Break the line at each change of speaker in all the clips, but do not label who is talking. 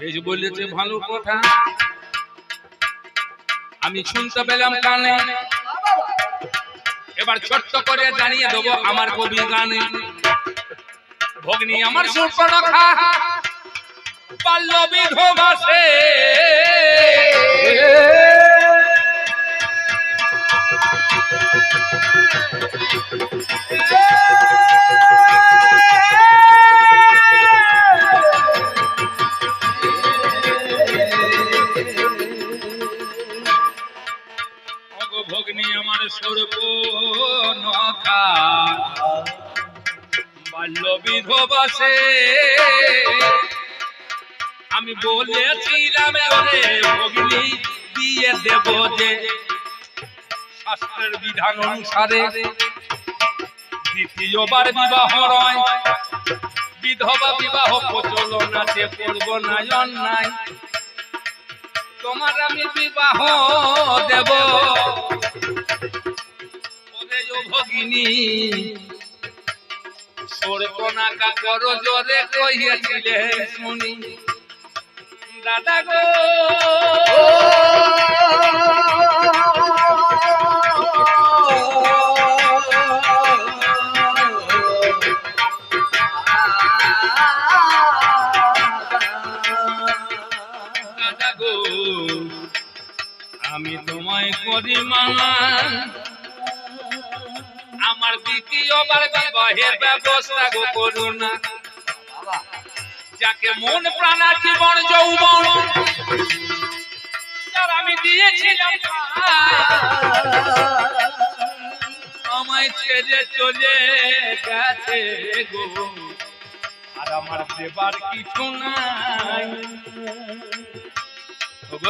বেশ বলেছে ভালো কথা। আমি শুনতে পেলাম কানে। এবার ছোট্ট করে জানিয়ে দেবো আমার কবি গানে। ভগ্নি আমার সুপর্ণখা পাল্ল বিধবাসে অগো বাল্য বিধবাসে আমি বলেছিলাম ওরে ভগ্নি দিয়ে দেব যে শাস্ত্রের বিধান অনুসারে দ্বিতীয়বার বিবাহ রয় বিধবা বিবাহ প্রচলন আছে করব না অন্যায় তোমার আমি বিবাহ দেব। ভগিনী। সর্বনাকা কর জোরে কইয়াছিলে শুনি। দাদা গো। আমি তোমায় করি মানা আমার দ্বিতীয়বার বিবাহের ব্যবস্থা গো করুণা যাকে মন প্রাণা জীবন যৌবন যার আমি দিয়েছিলাম আমায় ছেড়ে চলে গেছে গো। আর আমার দেবার কিছু নাই।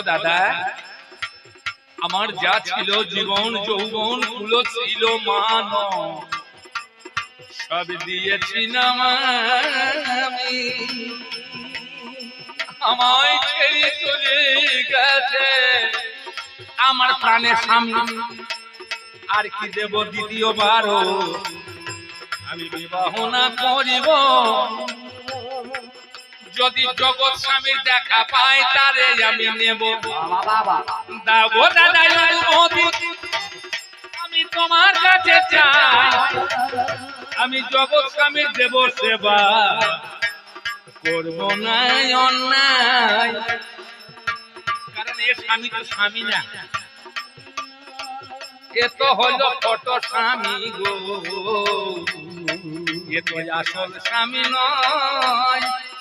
দাদা আমার যা ছিল জীবন, যৌবন, গুলো ছিল মান সব দিয়েছিলাম আমি। আমায় ছেড়ে চলে গেছে আমার প্রাণের সামনে আর কি দেব দ্বিতীয়বারও? আমি বিবাহ না করিব। যদি জগৎ স্বামীর দেখা পাই তারে আমি নেব। দাও দাদা আমি তোমার কাছে চাই। আমি জগৎ স্বামীর দেব সেবা। করব না অন্যায়। কারণ এ স্বামী তো স্বামী না। এ তো হলো ছোট স্বামী গো। এ তো আসল স্বামী নয়।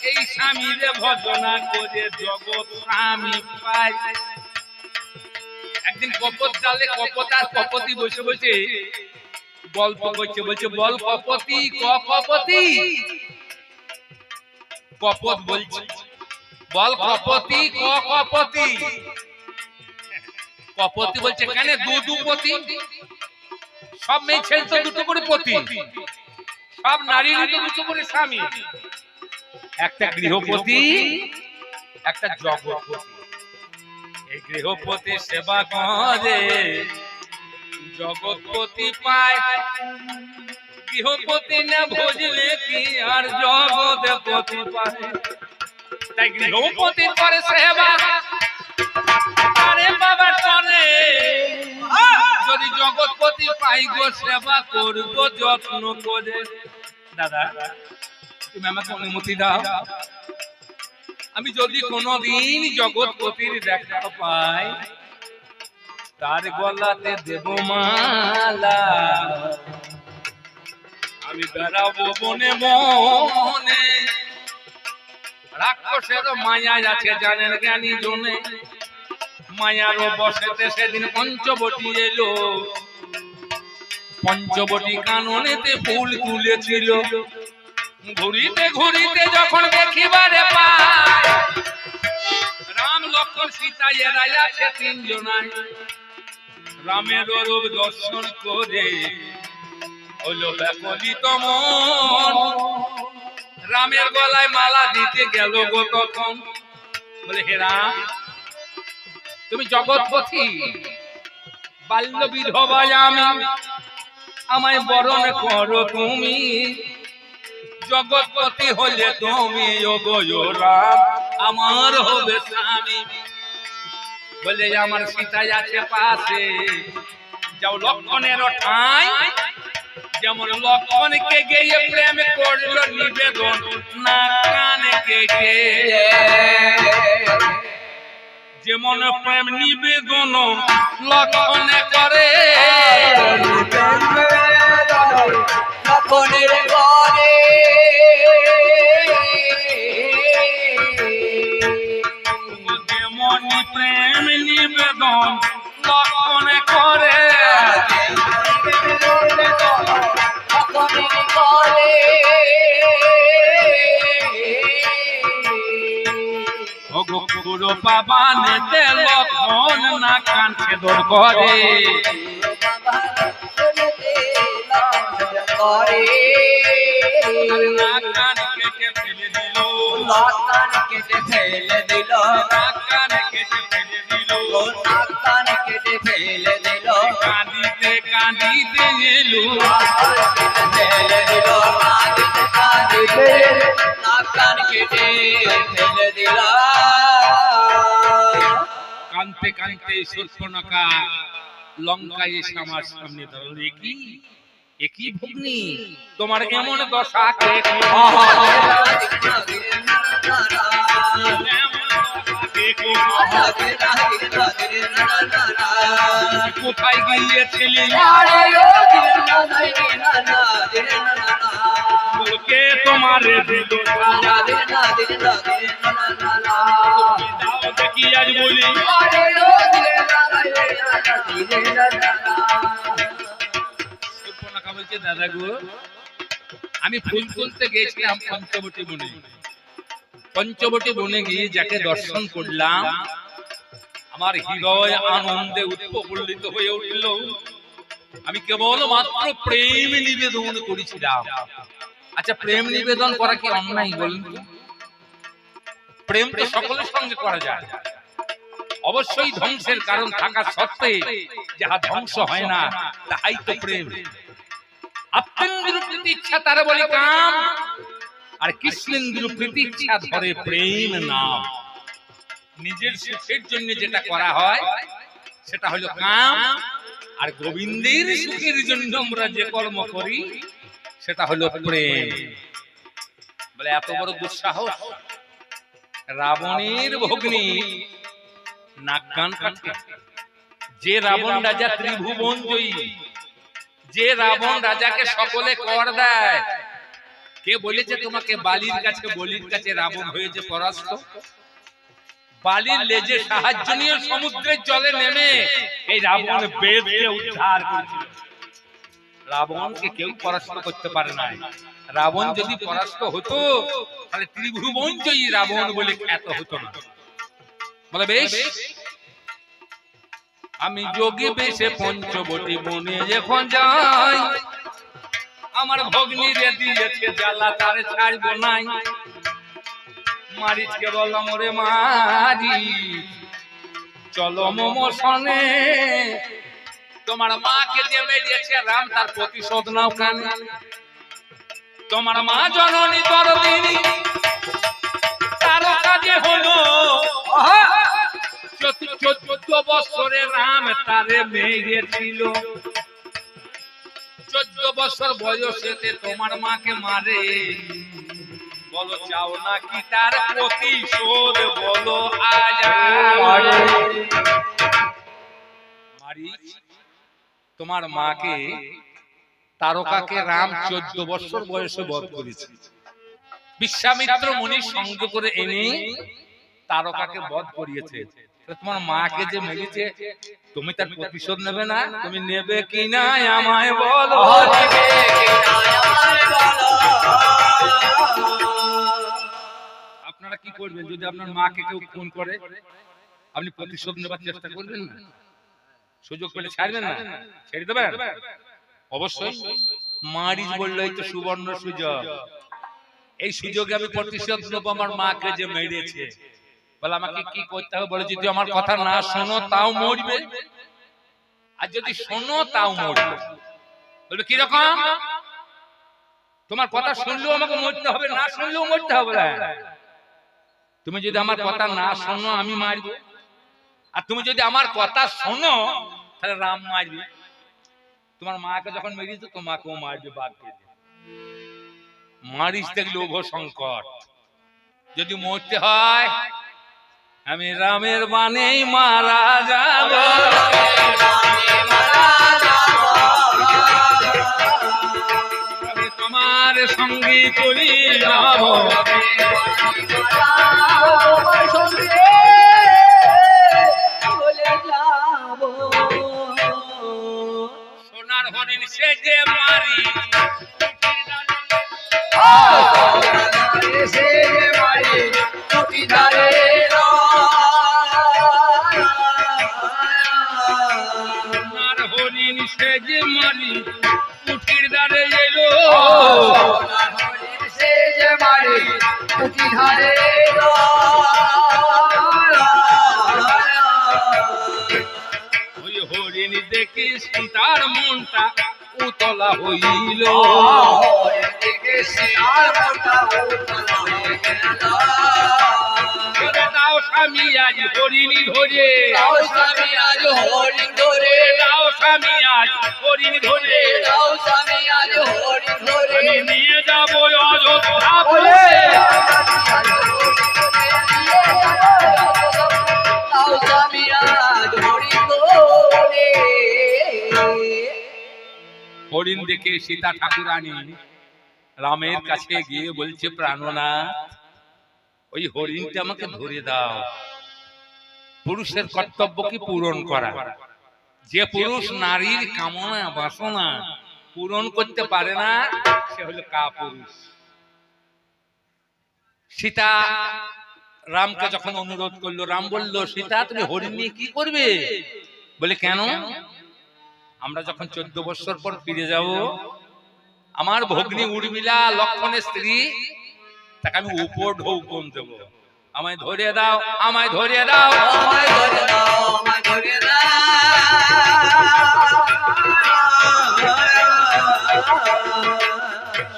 এই স্বামীরে ভজনা করে জগৎ স্বামী পায়। একদিন কপত জালে কপত আর কপতি বসে বসে গল্প করছে, বলছে, বল কপতি, ক কপতি? কপত বলছে, বল কপতি, ক কপতি? কপতি বলছে, কেন দু দু পতি? সব মেয়ে ছেলে তো দুটো করে পতি। সব নারী দুটো করে স্বামী। একটা গৃহপতি একটা জগৎপতি এই গৃহপতি সেবা করে। জগৎপতি পায়। গৃহপতি না বুঝলে কি আর জগৎপতি পায়। তাই গৃহপতি করে সেবা। আরে বাবা করে যদি জগৎপতি পাই গো সেবা করব যত্ন করে। দাদা তুমি আমাকে অনুমতি দাও। আমি যদি কোনোদিন জগৎপতির দেখা পাই, তার গলাতে দেব মালা। আমি বেড়াবো বনে মনে রাক্ষসের মায়া আছে জানেন জ্ঞানী জনে। মায়ারও বসেতে সেদিন পঞ্চবটি এলো। পঞ্চবটি কাননেতে ফুল তুলেছিল। ঘুরিতে ঘুরিতে যখন দেখিবারে রাম লক্ষণ সীতা এরাই আছে তিনজনায় রামের রূপ দর্শন করে হলো ব্যাকলিত মন। রামের গলায় মালা দিতে গেল গো তখন। বলে, হে রাম, তুমি জগৎপতি বাল্য বিধবায় আমি আমায় বরণ করো তুমি। জগৎপতি হলে তুমি রাম আমার হবে স্বামী। বলে আমার সীতাই আছে পাশে। যাও লক্ষণের ঠাই। যেমন লক্ষণকে গিয়ে প্রেম করল নিবেদন, না কানে কে যেমন প্রেম নিবেদন লক্ষণে করে।
লক্ষণের ঘরে।
যেমন প্রেম নিবেদন লক্ষণে করে। গুরু বাবা নেতে লক্ষণ না কানছে দোর করে।
করে
কান কেটে ফেলে দিল।
নাকান কেটে ফেলে দিল।
কান কেটে ফেলে দিল।
ও নাকান কেটে ফেলে দিল।
কাঁদিতে কাঁদিতে এলু।
ফেলে দিল। কাঁদিতে কাঁদিতে নাকান কেটে ফেলে দিল।
কানতে কানতে সূর্পনখা লঙ্কায় এসে আমার সামনে দাঁড়াল। একই একই ভগ্নি? তোমার এমন দশা? কে কোথায় গিয়েছিলি কে তোমার দেখি আজ বলি। বলছে দাদা গো আমি ফুল তুলতে গেছিলাম পঞ্চবটি বনে। পঞ্চবটি বনে গিয়ে যাকে দর্শন করলাম, আমার হৃদয় আনন্দে উৎফুল্লিত হয়ে উঠল। আমি কেবল মাত্র প্রেম নিবেদন করেছিলাম। আচ্ছা প্রেম নিবেদন করা কি অন্যায় বলুন প্রেম তো সকলের সঙ্গে করা যায়। অবশ্যই ধ্বংসের কারণ থাকা সত্ত্বে যাহা ধ্বংস হয় না, তাহাই তো প্রেম। আপ্তেন্দ্র প্রীতি ইচ্ছা, তারা বলে কাম। আর প্রীতি ইচ্ছা, ধরে প্রেম নাম। নিজের সুখের জন্য যেটা করা হয়, সেটা হলো কাম। আর গোবিন্দের সুখের জন্য আমরা যে কর্ম করি, সেটা হলো প্রেম। বলে এত বড় দুঃসাহস। রাবণের ভগ্নী নাক কান যে রাবণ রাজা ত্রিভুবন জয়ী যে রাবণ রাজাকে সকলে কর দেয়। কে বলেছে তোমাকে বালির কাছে? বলির কাছে রাবণ হয়েছে পরাস্ত। বালির লেজে সাহায্য নিয়ে সমুদ্রের জলে নেমে এই রাবণ বেদকে উদ্ধার করেছিল। রাবণকে কেউ পরাস্ত করতে পারে না রাবণ যদি পরাস্ত হতো, তাহলে ত্রিভুবন জয়ী রাবণ বলে খ্যাত হতো না। বলে বেশ আমি যোগী বেশে পঞ্চবটি বনে যখন যাই, আমার ভগ্নি রে দিয়েছে জ্বালা তারে ছাড়ব নাই। মারিচকে বললাম ওরে মারি চলো মোমো সনে তোমার মাকে যে মেরিয়েছে রাম, তার প্রতিশোধ নাও কেন। তোমার মা জননী দরদিনী তার কাজে হলো তোমার মাকে তারকাকে রাম চোদ্দ বছর বয়সে বধ করেছে। বিশ্বামিত্র মুনি সঙ্গ করে এনে তারকাকে বধ করিয়েছে। তোমার মাকে যে মেরেছে তুমি তার প্রতিশোধ নেবে না? তুমি নেবে কি না আমায় বলো। আপনারা কি করবেন যদি আপনার মাকে কেউ খুন করে? আপনি প্রতিশোধ নেবার চেষ্টা করবেন না? সুযোগ পেলে ছাড়বেন না? ছেড়ে দেবেন? অবশ্যই। মারিজ বলল এই তো সুবর্ণ সুযোগ। এই সুযোগে আমি প্রতিশোধ নেব আমার মাকে যে মেরেছে। বলে আমাকে কি করতে হবে? বলে যদি আমার কথা না শোনো তাও মরবে। আর যদি শোনো তাও মরবে। বলবে কীরকম? তোমার কথা শুনলেও আমাকে মরতে হবে না শুনলেও মরতে হবে না তুমি যদি আমার কথা না শোনো আমি মারবো। আর তুমি যদি আমার কথা শোনো তাহলে রাম মারবে। তোমার মাকে যখন মেরিয়েছো তোমাকেও মারবে দিয়ে। মারিস থেকে লোভ সংকট। যদি মরতে হয় আমি রামের বাণী মারা যাব। ধরে দাও স্বামী আজ হরিণী ধরে।
হরিণ
দাও স্বামী আজ হরিণ ধরে।
দাও স্বামী আজ হরিণ ধরে।
নিয়ে যাব অযোধ্যা বলে।
আজ হরিণ
দেখে সীতা ঠাকুরানী রামের কাছে গিয়ে বলছে প্রাণনাথ ওই হরিণটা আমাকে ধরে দাও। পুরুষের কর্তব্য কি পূরণ করা? যে পুরুষ নারীর কামনা বাসনা পূরণ করতে পারে না সে হলো কা পুরুষ সীতা রামকে যখন অনুরোধ করল রাম বলল সীতা তুমি হরিণ নিয়ে কি করবে? বলে কেন? আমরা যখন চোদ্দ বছর পর ফিরে যাব আমার ভগ্নী উর্মিলা লক্ষণের স্ত্রী তাকে আমি উপর ঢৌকন দেবো। আমায় ধরে দাও আমায় ধরে দাও।
আমায় ধরে দাও আমায় ধরে দাও।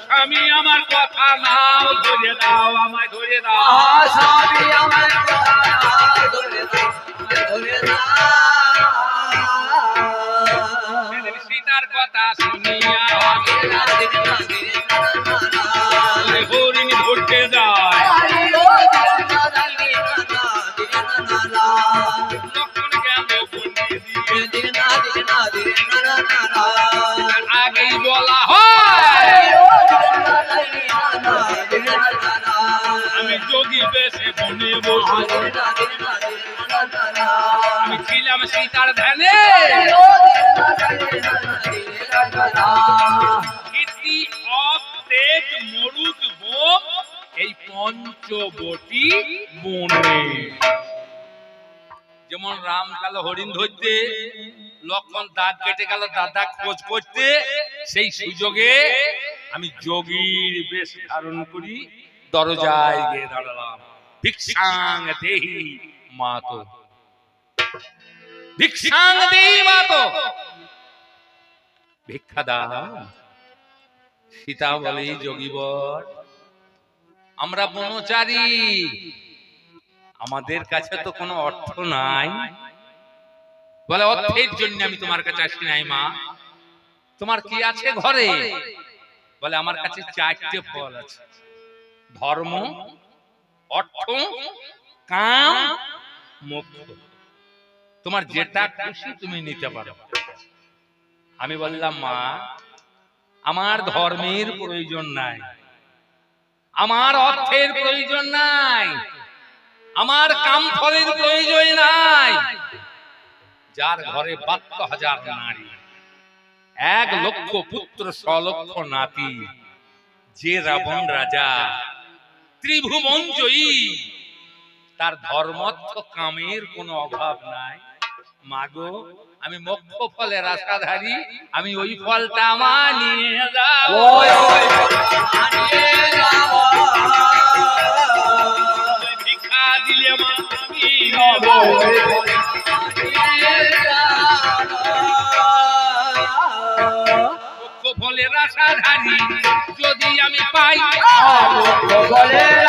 স্বামী আমার কথা নাও ধরে দাও আমায় ধরে দাও।
স্বামী আমার ধরে দাও ধরে দাও।
সীতার কথা শুনিয়া আগেই আমি যোগী বেশে বনে বসে। আমি ছিলাম সীতার ধ্যানে। এই পঞ্চবটি বনে যেমন রাম গেল হরিণ ধরতে লক্ষণ দাঁত কেটে গেল, দাদা খোঁজ করতে। সেই সুযোগে আমি যোগীর বেশ ধারণ করি, দরজায় গিয়ে দাঁড়ালাম। ভিক্ষাং দেহি মাতো। ভিক্ষাং দেহি মাতো। ভিক্ষা দাও সীতা বলে যোগীবর আমরা বনচারী। আমাদের কাছে তো কোনো অর্থ নাই। বলে, অর্থের জন্য আমি তোমার কাছে আসি নাই, মা। তোমার কি আছে ঘরে? বলে, আমার কাছে চারটে ফল আছে। ধর্ম, অর্থ, কাম, মোক্ষ। তোমার যেটা খুশি তুমি নিতে পারো। আমি বললাম, মা, আমার ধর্মের প্রয়োজন নাই। আমার অর্থের প্রয়োজন নাই। আমার কাম ফলের প্রয়োজন নাই। যার ঘরে বাহাত্তর হাজার নারী। এক লক্ষ পুত্র সলক্ষ নাতি। যে রাবণ রাজা ত্রিভুবন জয়ী। তার ধর্মর্থ কামের কোনো অভাব নাই। মাগো আমি মক্ষ ফলের আশাধারী আমি ওই ফলটা আমার নিয়ে যাব। দিলে মা যদি আমি পাই
বলে।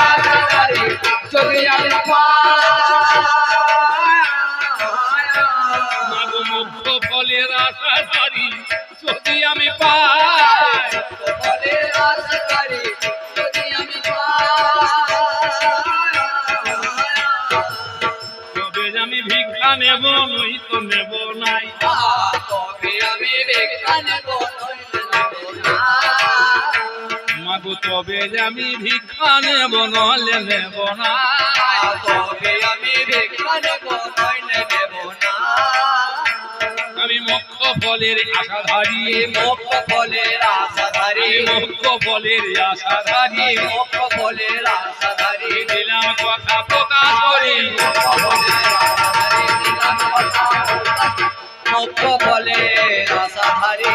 তবে আমি ভিক্ষা নেব নলে নেব না।
তবে আমি ভিক্ষা নেব নইলে নেব না।
আমি মুখ্য ফলের আশাধারী।
মুখ ফলের আশাধারী।
মুখ্য ফলের আশাধারী।
মুখ ফলের আশাধারী।
দিলাম কথা প্রকাশ করি।
মুখ ফলের আশাধারী।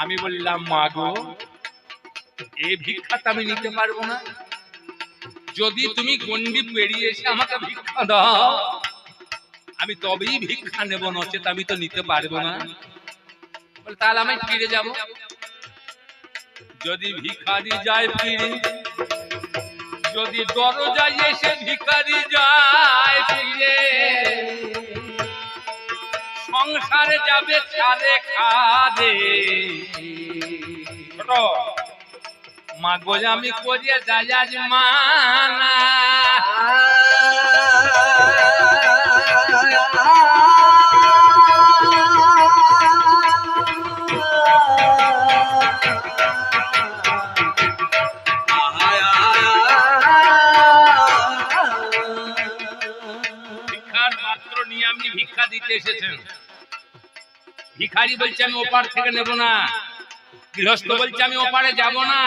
আমি বললাম, মা গো এই ভিক্ষাটা আমি নিতে পারব না। যদি তুমি গন্ডি পেরিয়ে এসে আমাকে ভিক্ষা দাও, আমি তবেই ভিক্ষা নেব, নচেত আমি তো নিতে পারব না। তাহলে আমি ফিরে যাব। যদি ভিখারি যায় ফিরে, যদি দরজায় এসে ভিখারি যায় ফিরে সংসারে যাবে ছাড়ে খাদে। মা গো আমি করিয়ে আজ মানা। ভিক্ষা দিতে এসেছেন। ভিখারি বলছে, আমি ওপার থেকে নেব না। গৃহস্থ বলছে, আমি ওপারে যাব না।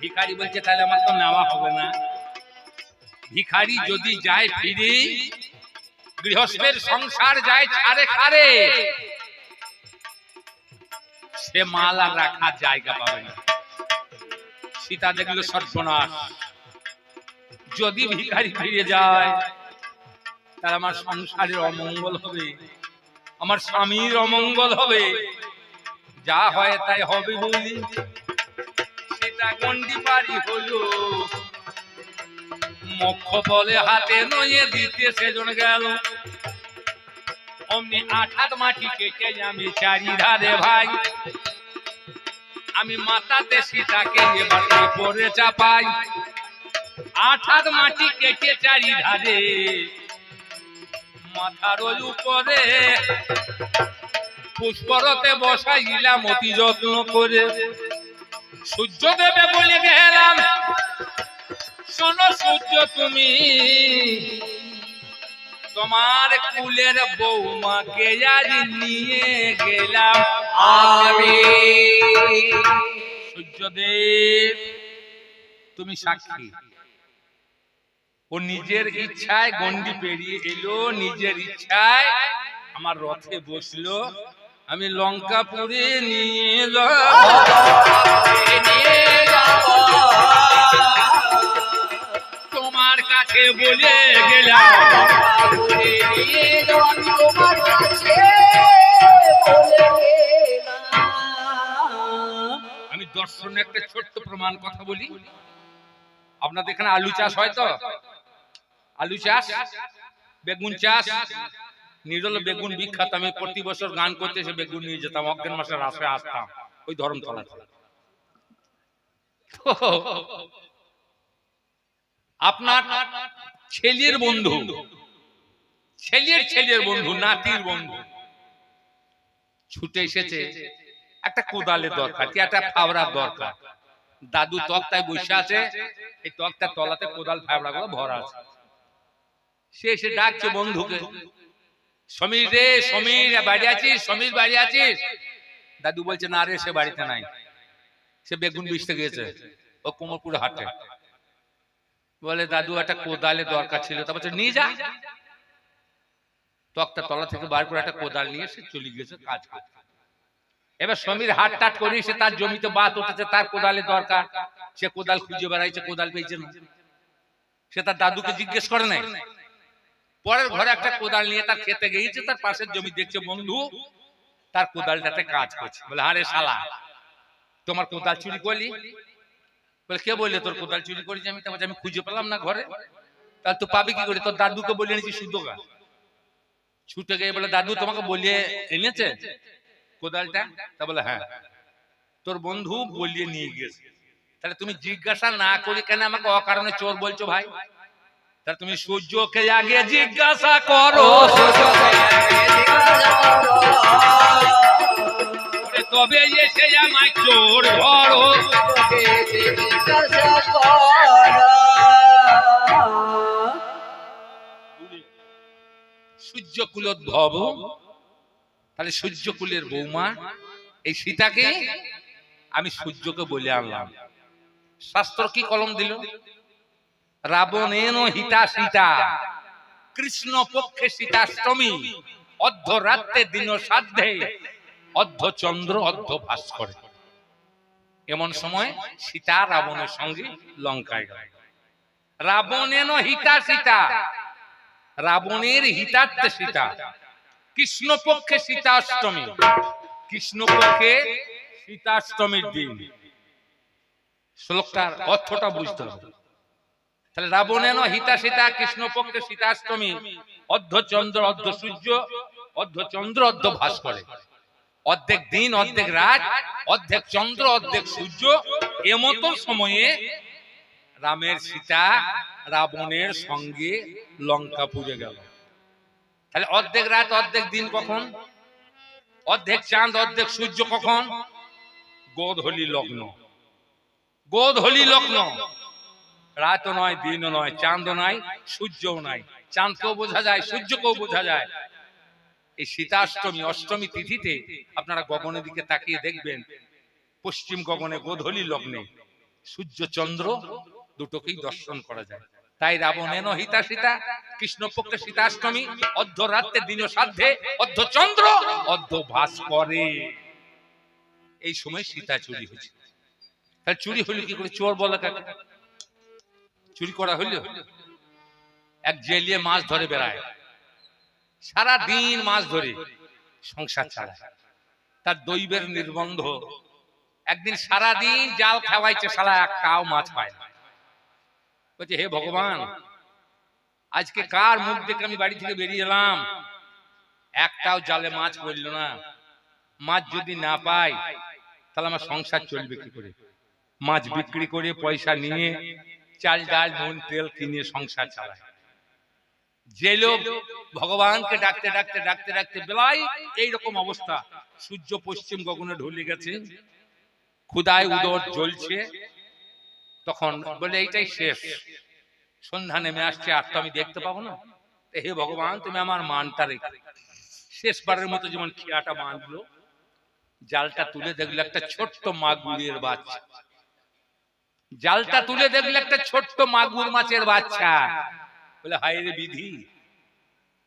ভিখারি বলছে, তাহলে আমার তো নেওয়া হবে না। ভিখারি যদি যায় ফিরে, গৃহস্থের সংসার যায় ছাড়ে খারে সে মাল আর রাখার জায়গা পাবে না। সীতা দেখল সর্বনাশ। যদি ভিখারি ফিরে যায়, তাহলে আমার সংসারের অমঙ্গল হবে। আমার স্বামীর অমঙ্গল হবে। যা হয় তাই হবে বলি। সেটা গন্ডি পারি হলো মক্ষ বলে হাতে নয়ে দিতে সেজন গেল। অমনি আট হাত মাটি কেটে আমি চারি ধারে ভাই। আমি মাতাতে সীতাকে এবার পরে চাপাই। আট হাত মাটি কেটে চারি ধারে মাথার উপরে। পুষ্পরতে বসাইলাম অতি যত্ন করে। সূর্য দেবে বলে গেলাম, শোনো সূর্য তুমি, তোমার কুলের বৌমাকে আজ নিয়ে গেলাম
আমি।
সূর্যদেব, তুমি সাক্ষী। ও নিজের ইচ্ছায় গন্ডি পেরিয়ে এলো নিজের ইচ্ছায় আমার রথে বসল। আমি লঙ্কাপুরে নিয়ে যাব।
নিয়ে
তোমার কাছে বলে গেলাম। আমি দর্শনে একটা ছোট্ট প্রমাণ কথা বলি। আপনাদের এখানে আলু চাষ হয় তো? আলু চাষ, বেগুন চাষ নিরল বেগুন বিখ্যাত। আমি প্রতি বছর গান করতে এসে বেগুন নিয়ে যেতাম অজ্ঞান মাসের আসে আসতাম, ওই ধরমতলা আপনার ছেলের বন্ধু, ছেলের ছেলের বন্ধু, নাতির বন্ধু, ছুটে এসেছে, একটা কোদালের দরকার, কি একটা ফাবড়ার দরকার। দাদু তক্তায় বসে আছে, এই তক্তার তলাতে কোদাল ফাবড়া গুলো ভরা আছে। সে এসে ডাকছে বন্ধুকে। সমীর রে, সমীর, বাড়ি আছিস? সমীর, বাড়ি আছিস? দাদু বলছে, না রে, সে বাড়িতে নাই। সে বেগুন বিছতে গিয়েছে। ও কোমরপুর হাটে। বলে, দাদু, একটা কোদালে দরকার ছিল। তারপর নিয়ে যা। তক্তা তলা থেকে বার করে একটা কোদাল নিয়ে সে চলে গেছে কাজ করতে। এবার সমীর হাট টাট করে সে তার জমিতে বাত উঠেছে, তার কোদালে দরকার। সে কোদাল খুঁজে বেড়াইছে, কোদাল পেয়েছে না। সে তার দাদুকে জিজ্ঞেস করে নাই। পরের ঘরে একটা কোদাল নিয়ে তার খেতে গিয়েছে, তার পাশের জমি দেখছে, বন্ধু, তার কোদালটাতে কাজ করছে। বলে, আরে শালা, তোমার কোদাল চুরি করলি? বলে, কে বললে তোর কোদাল চুরি করেছি? আমি তারপর আমি খুঁজে পেলাম না ঘরে। তাহলে তো পাবি কি করে? তোর দাদুকে বলে এনেছি শুদ্ধ গা ছুটে গিয়ে বলে, দাদু, তোমাকে বলিয়ে এনেছে কোদালটা? তা বলে হ্যাঁ। তোর বন্ধু বলিয়ে নিয়ে গিয়েছে। তাহলে তুমি জিজ্ঞাসা না করে কেন আমাকে অকারণে চোর বলছো ভাই? তাহলে তুমি সূর্যকে আগে জিজ্ঞাসা করো। তবে এসে আমায় চোর ধরো সূর্যকুলোদ্ভব তাহলে সূর্যকুলের বৌমা এই সীতাকে আমি সূর্যকে বলে আনলাম। শাস্ত্র কি কলম দিল? রাবণেন হিতা সীতা। কৃষ্ণ পক্ষে সীতাষ্টমী। অর্ধ রাত্রে দিন সাধ্যে অর্ধ চন্দ্র অর্ধ ভাস ভাস্কর এমন সময় সীতা রাবণের সঙ্গে লঙ্কায় গেল। রাবণেন হিতা সীতা। রাবণের হিতার্থে সীতা। কৃষ্ণ পক্ষে সীতাষ্টমী। কৃষ্ণ পক্ষে সীতাষ্টমীর দিন। শ্লোকটার অর্থটা বুঝতে হবে। তাহলে রাবণেন হিতা সীতা কৃষ্ণ পক্ষে সীতাষ্টমী, অর্ধ চন্দ্র, অর্ধ সূর্য, অর্ধ চন্দ্র, অর্ধ ভাস্করে অর্ধেক দিন, অর্ধেক রাত, অর্ধেক চন্দ্র, অর্ধেক সূর্য এমত সময়ে রামের সীতা রাবণের সঙ্গে লঙ্কা পুড়ে গেল। তাহলে অর্ধেক রাত, অর্ধেক দিন কখন? অর্ধেক চাঁদ, অর্ধেক সূর্য কখন? গোধলি লগ্ন। গোধলি লগ্ন। রাত নয় দিন নয় চাঁদ নয় সূর্যও নাই। চাঁদকেও বোঝা যায়, সূর্যকেও বোঝা যায়। এই শীতাষ্টমী, অষ্টমী তিথিতে আপনারা গগনের দিকে তাকিয়ে দেখবেন, পশ্চিম গগনে গোধলি লগ্নে সূর্য চন্দ্র দুটোকেই দর্শন করা যায়। তাই রাবণেন হিতা সীতা কৃষ্ণ পক্ষে সীতাষ্টমী অর্ধ রাত্রে দিন সাধ্যে অর্ধ চন্দ্র, অর্ধ ভাস করে। এই সময় সীতা চুরি হয়েছে। তাহলে চুরি হইল কি করে? চোর বলা কাকে? চুরি করা হইল। এক জেলিয়ে মাছ ধরে বেড়ায়। সারা দিন মাছ ধরে সংসার চালায়। তার দৈবের নির্বন্ধ। একদিন সারা দিন জাল খাওয়াইছে সারা এক কাও মাছ পায় না। বলছে, হে ভগবান, আজকে কার মুখ দেখে আমি বাড়ি থেকে বেরিয়ে এলাম? একটাও জালে মাছ পড়ল না। মাছ যদি না পাই, তাহলে আমার সংসার চলবে কি করে? মাছ বিক্রি করে পয়সা নিয়ে চাল ডাল নুন তেল কিনে সংসার চালায়। যে লোক ভগবানকে ডাকতে ডাকতে ডাকতে ডাকতে বেলায় এইরকম অবস্থা। সূর্য পশ্চিম গগনে ঢলে গেছে ক্ষুদায় উদর জ্বলছে। তখন বলে এইটাই শেষ। সন্ধ্যা নেমে আসছে আর তো আমি দেখতে পাবো না। হে ভগবান তুমি আমার মানটা রেখে। শেষবারের মতো যেমন খিয়াটা বাঁধলো জালটা তুলে দেখল একটা ছোট্ট মাগুরের বাচ্চা জালটা তুলে দেখল একটা ছোট্ট মাগুর মাছের বাচ্চা। বলে হায় রে বিধি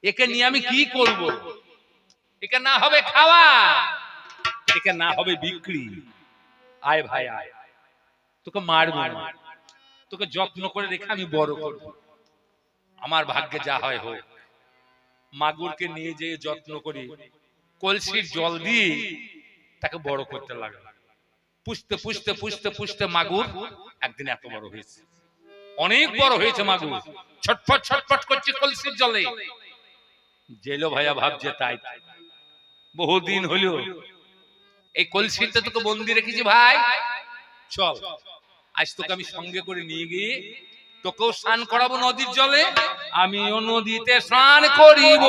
একে নিয়ে আমি কি করব? একে না হবে খাওয়া একে না হবে বিক্রি। আয় ভাই আয়। তোকে মারবো তোকে যত্ন করে রেখে আমি বড় করব। আমার ভাগ্যে যা হয় হোক। মাগুরকে নিয়ে যেয়ে যত্ন করি। কলসির জল দিয়ে তাকে বড় করতে লাগল পুষতে পুষতে পুষতে পুষতে মাগুর একদিন এত বড় হয়েছে। অনেক বড় হয়েছে মাগুর ছটফট ছটফট করছে কলসির জলে। জেলো ভাইয়া ভাবছে তাই। বহুদিন হলো। এই কলসিতে তোকে বন্দি রেখেছি ভাই। চল। আজ তোকে আমি সঙ্গে করে নিয়ে গিয়ে তোকেও স্নান করাবো নদীর জলে। আমিও নদীতে স্নান করিব।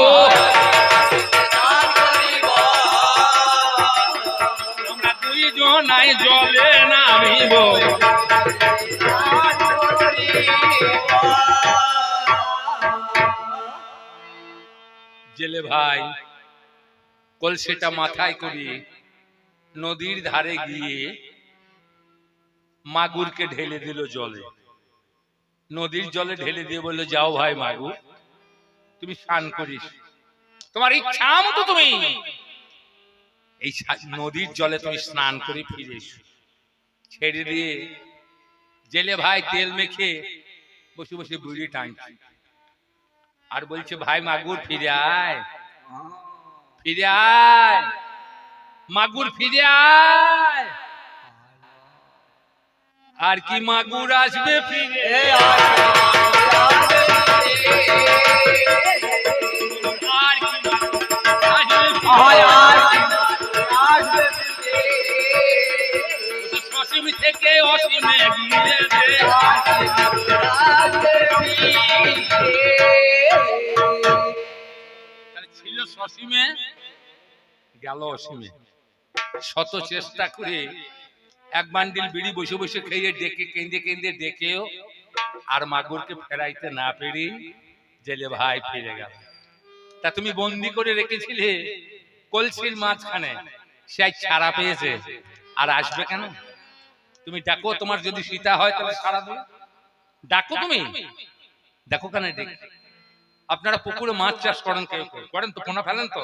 জলে নামিব। জেলে ভাই, কলসিটা মাথায় করি নদীর ধারে গিয়ে মাগুরকে ঢেলে দিল জলে। নদীর জলে ঢেলে দিয়ে বলল, যাও ভাই মাগুর, তুমি স্নান করিস। তোমার ইচ্ছা মতো তুমি এই নদীর জলে তুমি স্নান করে ফিরে এসো। ছেড়ে দিয়ে জেলে ভাই তেল মেখে বসে বসে বুড়ি টানছে। আর বলছে, ভাই, মাগুর ফিরে আয়। ফিরে আয়। মাগুর ফিরে আয়। আর কি মাগুর আসবে ফিরে থেকে অসীমে। তাহলে ছিল সসীমে, গেল অসীমে। শত চেষ্টা করে এক বান্ডিল বিড়ি বসে বসে খেয়ে ডেকে কেঁদে কেঁদে ডেকেও আর মাগুরকে ফেরাইতে না পেরে জেলে ভাই ফিরে গেল। তা তুমি বন্দি করে রেখেছিলে কলসির মাঝখানে, সে ছাড়া পেয়েছে। আর আসবে কেন? তুমি ডাকো তোমার যদি সীতা হয় তাহলে সারা দেবে ডাকো তুমি? দেখো কেন আপনারা পুকুরে মাছ চাষ করেন কেউ কেউ করেন। তো পোনা ফেলেন তো?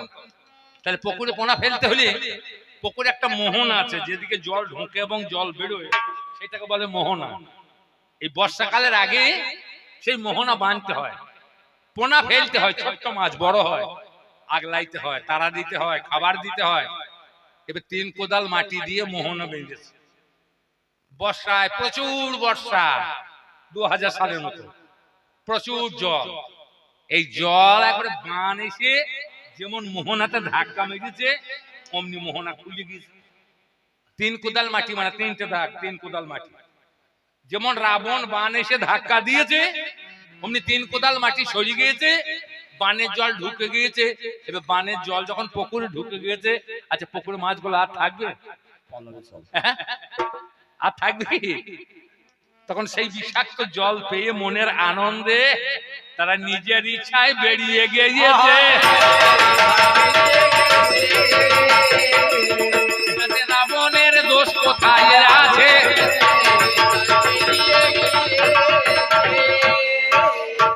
তাহলে পুকুরে পোনা ফেলতে হলে পুকুরে একটা মোহনা আছে যেদিকে জল ঢুকে এবং জল বেরোয় সেটাকে বলে মোহনা। এই বর্ষাকালের আগে সেই মোহনা বাঁধতে হয়। পোনা ফেলতে হয় ছোট্ট মাছ বড় হয়। আগলাইতে হয়। তারা দিতে হয় খাবার দিতে হয়। এবার তিন কোদাল মাটি দিয়ে মোহনা বেঁধেছে। বর্ষায় প্রচুর বর্ষা দু হাজার সালের মতো। প্রচুর জল। এই জল একবারে বান এসে যেমন মোহনাতে ধাক্কা মেরেছে অমনি মোহনা খুলে গেছে তিন কোদাল মাটি মানে তিনটে দাগ তিন কোদাল মাটি। যেমন রাবণ বান এসে ধাক্কা দিয়েছে অমনি তিন কোদাল মাটি সরে গিয়েছে বানের জল ঢুকে গিয়েছে। এবার বানের জল যখন পুকুরে ঢুকে গিয়েছে আচ্ছা পুকুরে মাছগুলো আর থাকবে? আর থাকবে? তখন সেই বিষাক্ত জল পেয়ে মনের আনন্দে তারা নিজের ইচ্ছায় বেরিয়ে গিয়েছে।